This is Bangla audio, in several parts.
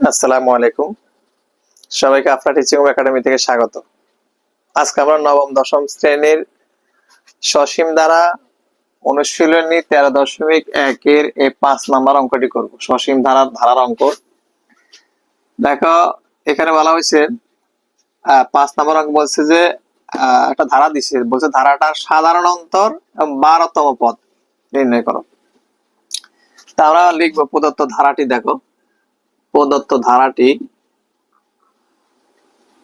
আসসালামু আলাইকুম। সবাইকে আফরা টিচিং একাডেমি থেকে স্বাগত। আজকে আমরা নবম, দশম শ্রেণির সসীম দ্বারা অনুশীলনী তেরো দশমিক একের এই পাঁচ নাম্বার অঙ্কটি করব। সসীম ধারার ধারার অঙ্ক। দেখো, এখানে বলা হয়েছে পাঁচ নাম্বার অঙ্ক বলছে যে একটা ধারা দিছে। বলছে ধারাটা সাধারণ অন্তর বারোতম পদ। নির্ণয় করো। তা আমরা লিখব প্রদত্ত ধারাটি দেখো। প্রদত্ত ধারাটি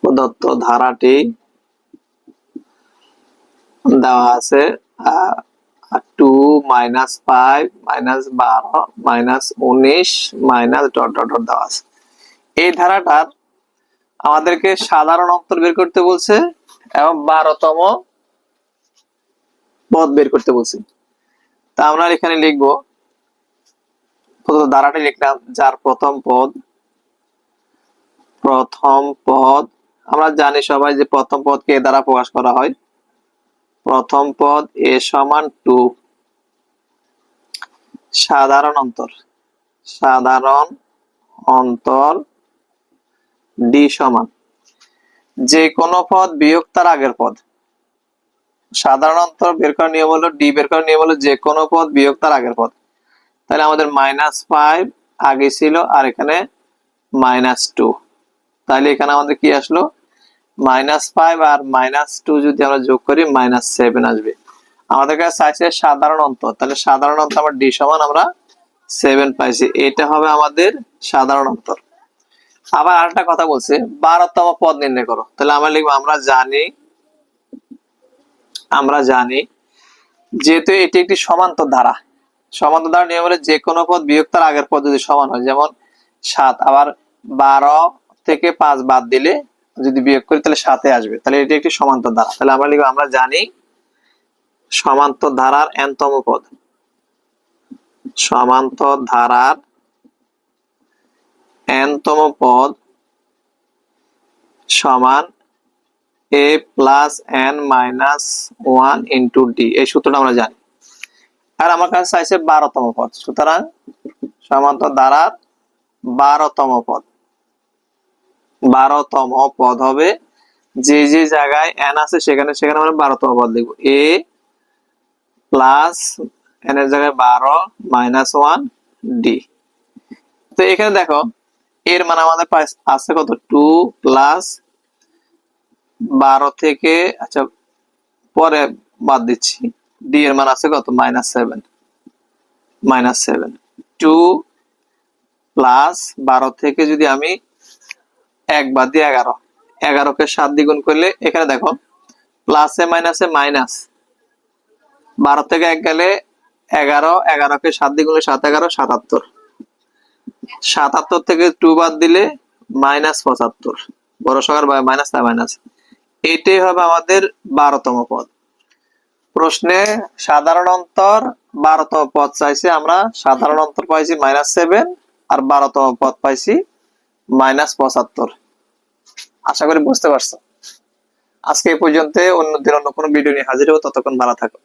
প্রদত্ত ধারাটি দেওয়া আছে টু মাইনাস ফাইভ মাইনাস বারো মাইনাস উনিশ মাইনাস ডট ডট ডট দেওয়া আছে। এই ধারাটার আমাদেরকে সাধারণ অন্তর বের করতে বলছে এবং বারোতম পদ বের করতে বলছে। তা আমরা এখানে লিখব প্রথম ধারাটি লিখলাম, যার প্রথম পদ প্রথম পদ, আমরা জানি সবাই যে প্রথম পদকে দ্বারা প্রকাশ করা হয়। প্রথম পদ এ সমান টু। সাধারণ অন্তর। সাধারণ অন্তর ডি সমান। যে কোনো পদ বিয়োগ তার আগের পদ। সাধারণ অন্তর বের করার নিয়ম হলো, ডি বের করার নিয়ম হলো যে কোনো পদ বিয়োগ তার আগের পদ। তাহলে আমাদের মাইনাস ফাইভ আগে ছিল আর এখানে মাইনাস টু তাহলে এখানে আমাদের কি আসলো? মাইনাস ফাইভ আর মাইনাস টু যদি আমরা যোগ করি মাইনাস সেভেন আসবে। আমাদের কাছে চাইছে সাধারণ অন্তর। তাহলে সাধারণ অন্তর আমার ডি সমান আমরা সেভেন পাইছি। এটা হবে আমাদের সাধারণ অন্তর। আবার আরেকটা কথা বলছে, বারোতম পদ নির্ণয় করো। তাহলে আমরা লিখব, আমরা জানি আমরা জানি, যেহেতু এটি একটি সমান্তর ধারা সমান্তর ধারা নিয়ম হলে যে কোনো পদ বিয়োগ তার আগের পদ যদি সমান হয়। যেমন সাত, আবার বারো থেকে পাঁচ বাদ দিলে যদি বিয়োগ করি তাহলে সাথে আসবে। তাহলে এটি একটি সমান্তর ধারা। তাহলে আমরা লিখব, আমরা জানি সমান্তর ধারার এনতম পদ। সমান্তর ধারার এনতম পদ সমান A plus N minus one into D এই সূত্রটা আমরা জানি। আর আমার কাছে চাইছে বারোতম পদ। সুতরাং সমান্তর ধারার বারোতম পদ। বারোতম পদ হবে যে যে জায়গায় এন আছে সেখানে সেখানে আমরা বারোতম পদ লিখব। এ প্লাস এন এর জায়গায় বারো মাইনাস ওয়ান ডি তো এখানে দেখো, এর মানে আমাদের আছে কত? টু প্লাস বারো থেকে আচ্ছা পরে বাদ দিচ্ছি। ডি এর মান আছে কত? Minus seven minus seven to plus বারো থেকে যদি আমি এক বাদ দিয়ে এগারো। এগারোকে সাত দ্বিগুণ করলে এখানে দেখো প্লাসে মাইনাসে মাইনাস বারো থেকে এক গেলে এগারো, এগারোকে সাত দ্বিগুণে সাত, এগারো, সাতাত্তর। সাতাত্তর থেকে টু বাদ দিলে মাইনাস পঁচাত্তর। বড় সকার মাইনাস তাই মাইনাস এটাই হবে আমাদের বারোতম পদ। প্রশ্নে সাধারণ অন্তর বারোতম পদ চাইছে আমরা। সাধারণ অন্তর পাইছি মাইনাস সেভেন আর বারোতম পদ পাইছি মাইনাস পঁচাত্তর। আশা করি বুঝতে পারছ। আজকে এই পর্যন্ত অন্য দিন অন্য কোনো ভিডিও নিয়ে হাজির হব। ততক্ষণ ভালো থাকো।